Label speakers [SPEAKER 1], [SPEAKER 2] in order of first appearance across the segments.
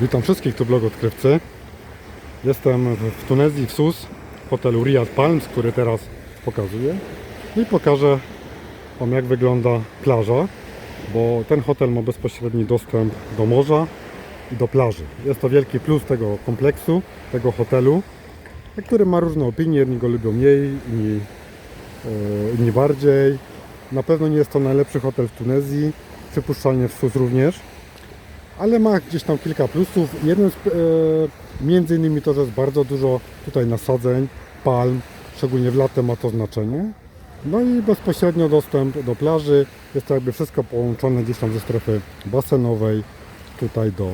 [SPEAKER 1] Witam wszystkich tu blog odkrywcy. Jestem w Tunezji, w Sus, w hotelu Riyadh Palms, który teraz pokazuję. I pokażę Wam jak wygląda plaża, bo ten hotel ma bezpośredni dostęp do morza i do plaży. Jest to wielki plus tego kompleksu, tego hotelu, który ma różne opinie. Jedni go lubią mniej, inni, e, inni bardziej. Na pewno nie jest to najlepszy hotel w Tunezji, przypuszczalnie w Sus również ale ma gdzieś tam kilka plusów. Jeden z, e, między innymi to, że jest bardzo dużo tutaj nasadzeń, palm, szczególnie w latem ma to znaczenie. No i bezpośrednio dostęp do plaży. Jest to jakby wszystko połączone gdzieś tam ze strefy basenowej, tutaj do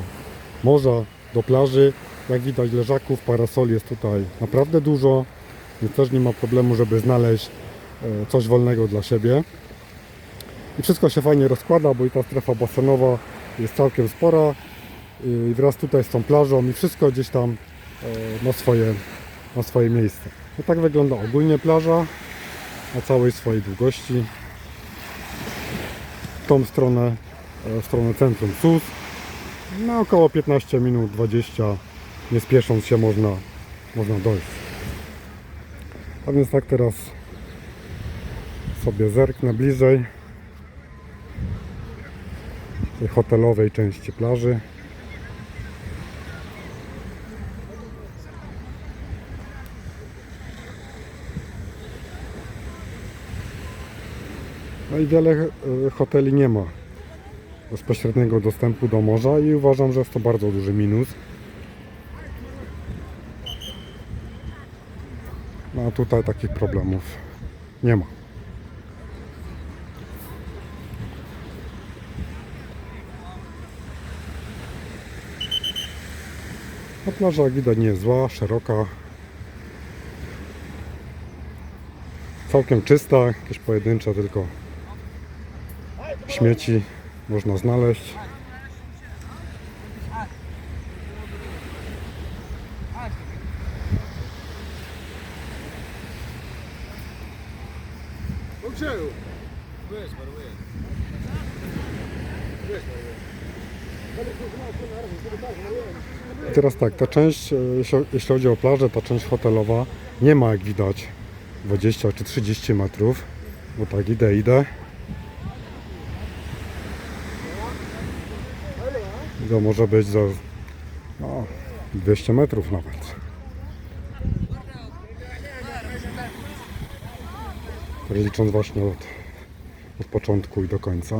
[SPEAKER 1] morza, do plaży. Jak widać leżaków, parasoli jest tutaj naprawdę dużo, więc też nie ma problemu, żeby znaleźć e, coś wolnego dla siebie. I wszystko się fajnie rozkłada, bo i ta strefa basenowa jest całkiem spora i wraz tutaj z tą plażą i wszystko gdzieś tam e, ma swoje, ma swoje miejsce. No tak wygląda ogólnie plaża na całej swojej długości. W tą stronę, e, w stronę centrum SUS. Na około 15 minut, 20 nie spiesząc się można, można dojść. A więc tak teraz sobie zerknę bliżej hotelowej części plaży. No i wiele e, hoteli nie ma bezpośredniego dostępu do morza i uważam, że jest to bardzo duży minus. No a tutaj takich problemów nie ma. No plaża jak widać nie jest zła, szeroka. Całkiem czysta, jakieś pojedyncze tylko śmieci można znaleźć. Teraz tak, ta część, e, jeśli, chodzi o plażę, ta część hotelowa nie ma jak widać 20 czy 30 metrów, bo tak idę, idę. To może być za no, 200 metrów nawet. Licząc właśnie od, od początku i do końca.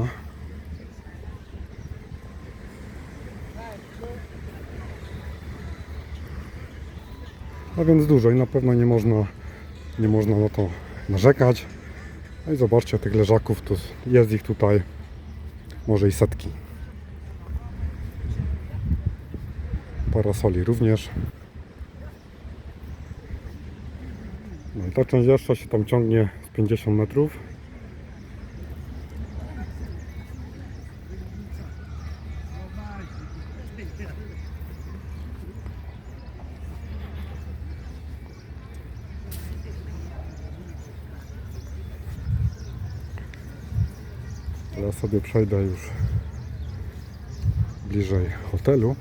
[SPEAKER 1] A więc dużo i na pewno nie można, nie można na to narzekać. No i zobaczcie tych leżaków, tu jest ich tutaj może i setki. Parasoli również. No i ta część jeszcze się tam ciągnie z 50 metrów. Teraz sobie przejdę już bliżej hotelu.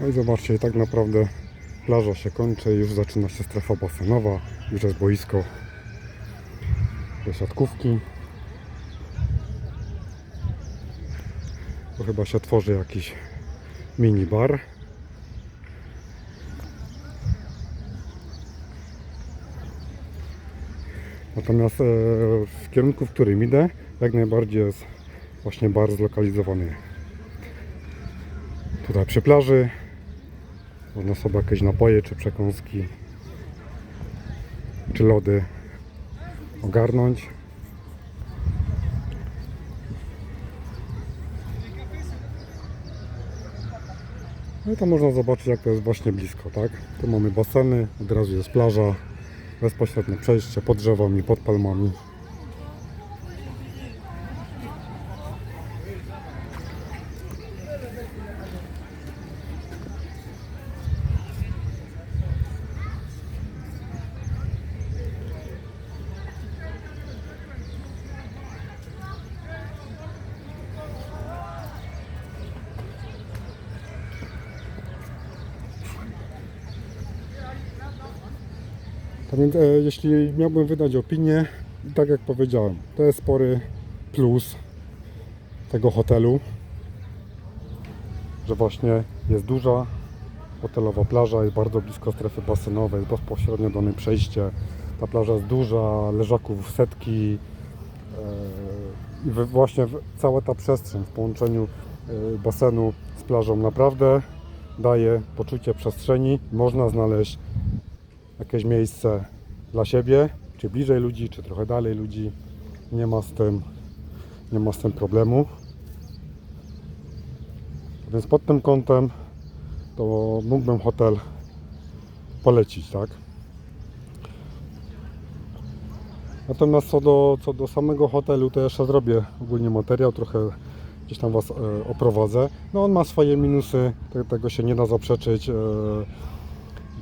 [SPEAKER 1] No i zobaczcie, tak naprawdę plaża się kończy, już zaczyna się strefa basenowa, już jest boisko do siatkówki. To chyba się tworzy jakiś mini bar. Natomiast e, w kierunku, w którym idę, jak najbardziej jest właśnie bar zlokalizowany tutaj przy plaży. Można sobie jakieś napoje, czy przekąski, czy lody ogarnąć. No i to można zobaczyć jak to jest właśnie blisko, tak? Tu mamy baseny, od razu jest plaża, bezpośrednie przejście pod drzewami, pod palmami. Więc e, jeśli miałbym wydać opinię, tak jak powiedziałem, to jest spory plus tego hotelu, że właśnie jest duża hotelowa plaża, jest bardzo blisko strefy basenowej, bezpośrednio do niej przejście. Ta plaża jest duża, leżaków setki e, i właśnie cała ta przestrzeń w połączeniu e, basenu z plażą naprawdę daje poczucie przestrzeni. Można znaleźć jakieś miejsce dla siebie, czy bliżej ludzi, czy trochę dalej ludzi. Nie ma z tym, nie ma z tym problemu. Więc pod tym kątem to mógłbym hotel polecić, tak? Natomiast co do, co do samego hotelu, to jeszcze zrobię ogólnie materiał, trochę gdzieś tam Was e, oprowadzę. No on ma swoje minusy, te, tego się nie da zaprzeczyć.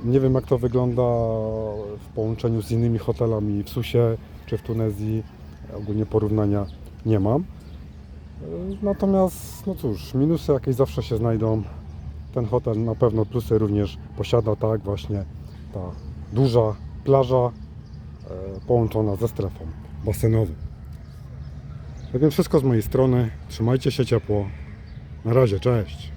[SPEAKER 1] Nie wiem jak to wygląda w połączeniu z innymi hotelami w Susie czy w Tunezji. Ogólnie porównania nie mam. Natomiast, no cóż, minusy jakieś zawsze się znajdą. Ten hotel na pewno plusy również posiada, tak, właśnie ta duża plaża e, połączona ze strefą basenową. Tak więc wszystko z mojej strony. Trzymajcie się ciepło. Na razie, cześć.